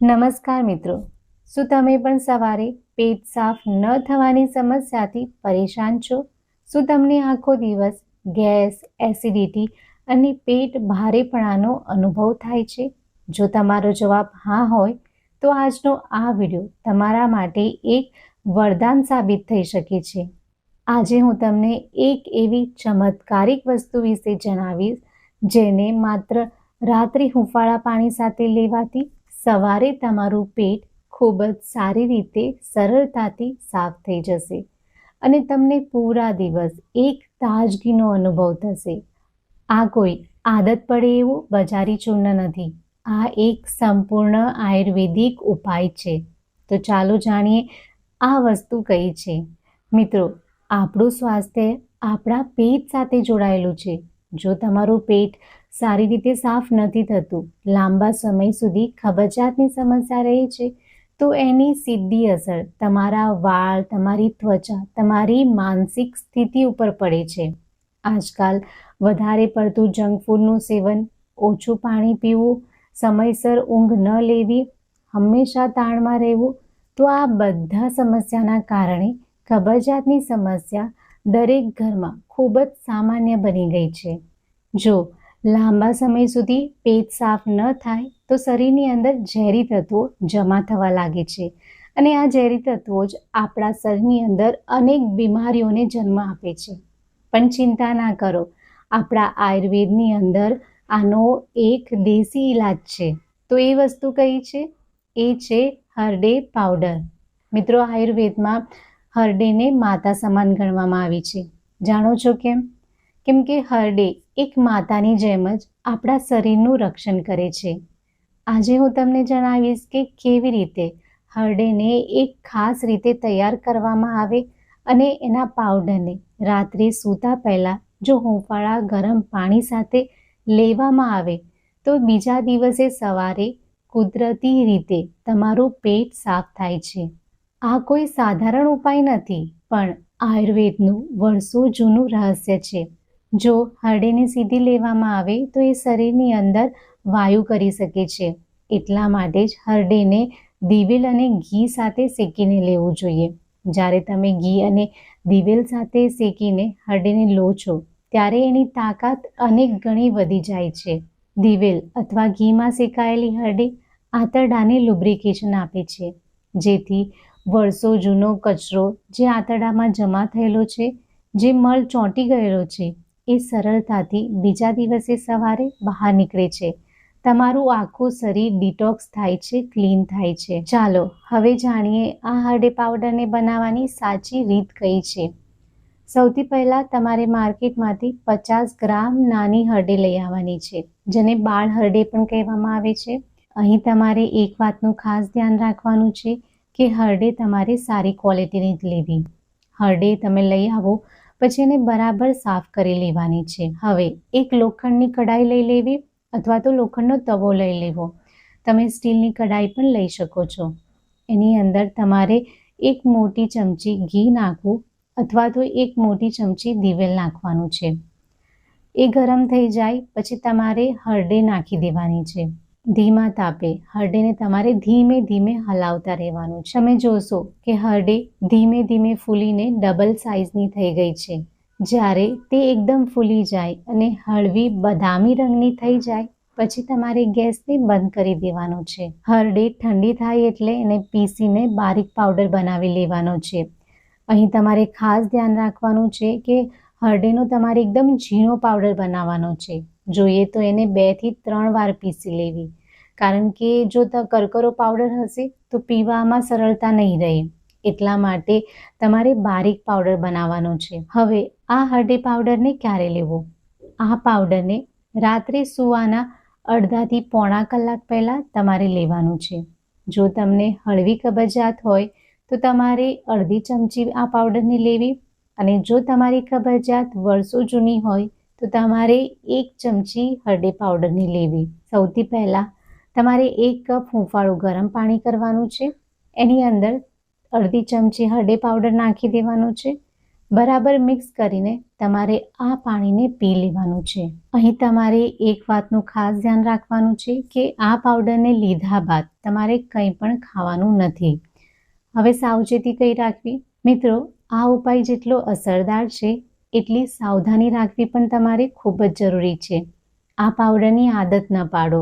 નમસ્કાર મિત્રો. શું તમે પણ સવારે પેટ સાફ ન થવાની સમસ્યાથી પરેશાન છો? શું તમને આખો દિવસ ગેસ, એસિડિટી અને પેટ ભારેપણાનો અનુભવ થાય છે? જો તમારો જવાબ હા હોય, તો આજનો આ વીડિયો તમારા માટે એક વરદાન સાબિત થઈ શકે છે. આજે હું તમને એક એવી ચમત્કારિક વસ્તુ વિશે જણાવીશ, જેને માત્ર રાત્રિ હુંફાળા પાણી સાથે લેવાથી સવારે તમારું પેટ ખૂબ જ સારી રીતે સરળતાથી સાફ થઈ જશે અને તમને પૂરા દિવસ એક તાજગીનો અનુભવ થશે. આ કોઈ આદત પડે એવું બજારી ચૂર્ણ નથી. આ એક સંપૂર્ણ આયુર્વેદિક ઉપાય છે. તો ચાલો જાણીએ આ વસ્તુ કઈ છે. મિત્રો, આપણું સ્વાસ્થ્ય આપણા પેટ સાથે જોડાયેલું છે. જો તમારું પેટ સારી રીતે સાફ નથી થતું. લાંબા સમય સુધી કબજિયાતની સમસ્યા રહે છે. તો એની સીધી અસર તમારા વાળ, તમારી ત્વચા, તમારી માનસિક સ્થિતિ ઉપર પડે છે. આજકાલ વધારે પડતું જંક ફૂડનું સેવન, ઓછું પાણી પીવું, સમયસર ઊંઘ ન લેવી, હંમેશા તાણમાં રહેવું, તો આ બધા સમસ્યાના કારણે કબજિયાતની સમસ્યા દરેક ઘરમાં ખૂબ જ સામાન્ય બની ગઈ છે. જો લાંબા સમય સુધી પેટ સાફ ન થાય તો શરીરની અંદર ઝેરી તત્વો જમા થવા લાગે છે. અને આ ઝેરી તત્વો જ આપણા શરીરની અંદર અનેક બીમારીઓને જન્મ આપે છે. પણ ચિંતા ના કરો, આપણા આયુર્વેદની અંદર આનો એક દેશી ઈલાજ છે. તો એ વસ્તુ કઈ છે? એ છે હરડે પાવડર. મિત્રો, આયુર્વેદમાં હરડેને માતા સમાન ગણવામાં આવી છે. જાણો છો કેમ? કેમ કે હરડે એક માતાની જેમ જ આપણા શરીરનું રક્ષણ કરે છે. આજે હું તમને જણાવીશ કે કેવી રીતે હરડેને એક ખાસ રીતે તૈયાર કરવામાં આવે અને એના પાવડરને રાત્રે સૂતા પહેલાં જો હુંફાળા ગરમ પાણી સાથે લેવામાં આવે તો બીજા દિવસે સવારે કુદરતી રીતે તમારું પેટ સાફ થાય છે. આ કોઈ સાધારણ ઉપાય નથી, પણ આયુર્વેદનું વર્ષો જૂનું રહસ્ય છે. જો હરડીને સીધી લેવામાં આવે તો એ શરીરની અંદર વાયુ કરી શકે છે. એટલા માટે જ હરડીને દિવેલ અને ઘી સાથે શેકીને લેવું જોઈએ. જ્યારે તમે ઘી અને દિવેલ સાથે શેકીને હરડીને લો છો, ત્યારે એની તાકાત અનેક ગણી વધી જાય છે. દિવેલ અથવા ઘીમાં શેકાયેલી હરડી આંતરડાને લુબ્રિકેશન આપે છે. જેથી વર્ષો જૂનો કચરો જે આંતરડામાં જમા થયેલો છે, જે મળ ચોંટી ગયેલો છે એ સરળતાથી બીજા દિવસે સવારે બહાર નીકળે છે. તમારું આખું શરીર ડિટોક્સ થાય છે ક્લીન થાય છે. ચાલો, હવે જાણીએ આ હરડે પાવડરને બનાવવાની સાચી રીત કઈ છે. સૌથી પહેલાં તમારે માર્કેટમાંથી પચાસ ગ્રામ નાની હરડે લઈ આવવાની છે, જેને બાળ હરડે પણ કહેવામાં આવે છે. અહીં તમારે એક વાતનું ખાસ ધ્યાન રાખવાનું છે કે હરડે તમારે સારી ક્વોલિટીની જ લેવી. હરડે તમે લઈ આવો પછી એને બરાબર સાફ કરી લેવાની છે. હવે એક લોખંડની કઢાઈ લઈ લેવી અથવા તો લોખંડનો તવો લઈ લેવો. તમે સ્ટીલની કઢાઈ પણ લઈ શકો છો. એની અંદર તમારે એક મોટી ચમચી ઘી નાખવું અથવા તો એક મોટી ચમચી દિવેલ નાખવાનું છે. એ ગરમ થઈ જાય, પછી તમારે હળદે નાખી દેવાની છે. ધીમા તાપે હરડેને તમારે ધીમે ધીમે હલાવતા રહેવાનું છે. તમે જોશો કે હરડે ધીમે ધીમે ફૂલીને ડબલ સાઇઝની થઈ ગઈ છે. જ્યારે તે એકદમ ફૂલી જાય અને હળવી બદામી રંગની થઈ જાય, પછી તમારે ગેસને બંધ કરી દેવાનો છે. હરડે ઠંડી થાય એટલે એને પીસીને બારીક પાવડર બનાવી લેવાનો છે. અહીં તમારે ખાસ ધ્યાન રાખવાનું છે કે હરડેનો તમારે એકદમ ઝીણો પાવડર બનાવવાનો છે. જોઈએ તો એને બેથી ત્રણ વાર પીસી લેવી. કારણ કે જો કરકરો પાવડર હશે, તો પીવામાં સરળતા નહીં રહે. એટલા માટે તમારે બારીક પાવડર બનાવવાનો છે. હવે આ હળદી પાવડરને ક્યારે લેવો? આ પાવડરને રાત્રે સુવાના અડધાથી પોણા કલાક પહેલાં તમારે લેવાનું છે. જો તમને હળવી કબજિયાત હોય, તો તમારે અડધી ચમચી આ પાવડરની લેવી. અને જો તમારી કબજિયાત વર્ષો જૂની હોય તો તમારે એક ચમચી હળદી પાવડરની લેવી. સૌથી પહેલાં તમારે એક કપ હૂંફાળું ગરમ પાણી કરવાનું છે. એની અંદર અડધી ચમચી હળદી પાવડર નાખી દેવાનું છે. બરાબર મિક્સ કરીને તમારે આ પાણીને પી લેવાનું છે. અહીં તમારે એક વાતનું ખાસ ધ્યાન રાખવાનું છે કે આ પાવડરને લીધા બાદ તમારે કંઈ પણ ખાવાનું નથી. હવે સાવચેતી કઈ રાખવી. મિત્રો, આ ઉપાય જેટલો અસરદાર છે એટલી સાવધાની રાખવી પણ તમારે ખૂબ જ જરૂરી છે. આ પાવડરની આદત ન પાડો.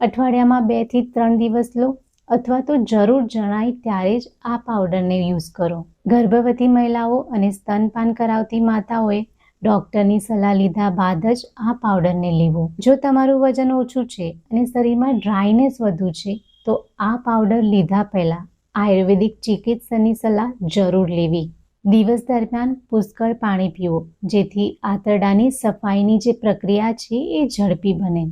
અઠવાડિયામાં બેથી ત્રણ દિવસ લો અથવા તો જરૂર જણાય ત્યારે જ આ પાવડરને યુઝ કરો. ગર્ભવતી મહિલાઓ અને સ્તનપાન કરાવતી માતાઓએ ડૉક્ટરની સલાહ લીધા બાદ જ આ પાવડરને લેવો. જો તમારું વજન ઓછું છે અને શરીરમાં ડ્રાયનેસ વધુ છે, તો આ પાવડર લીધા પહેલાં આયુર્વેદિક ચિકિત્સકની સલાહ જરૂર લેવી. દિવસ દરમિયાન પુષ્કળ પાણી પીવો, જેથી આંતરડાની સફાઈની જે પ્રક્રિયા છે એ ઝડપી બને.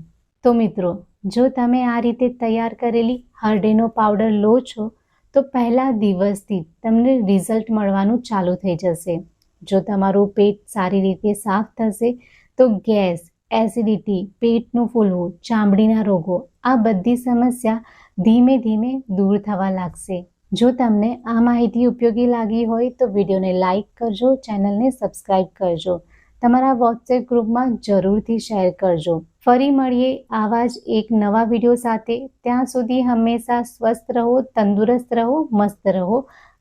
તો મિત્રો, જો તમે આ રીતે તૈયાર કરેલી હરડેનો પાવડર લો છો, તો પહેલા દિવસથી તમને રિઝલ્ટ મળવાનું ચાલુ થઈ જશે. જો તમારું પેટ સારી રીતે સાફ થશે, તો ગેસ, એસિડિટી, પેટનું ફૂલવું, ચામડીના રોગો, આ બધી સમસ્યા ધીમે ધીમે દૂર થવા લાગશે. જો તમને આ માહિતી ઉપયોગી લાગી હોય તો વિડીયોને લાઇક કરજો, ચેનલને સબસ્ક્રાઇબ કરજો. તમારા વોટ્સએપ ગ્રુપમાં જરૂરથી શેર કરજો. ફરી મળીએ આવા જ એક નવા વીડિયો સાથે. ત્યાં સુધી હંમેશા સ્વસ્થ રહો, તંદુરસ્ત રહો, મસ્ત રહો.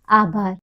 આભાર.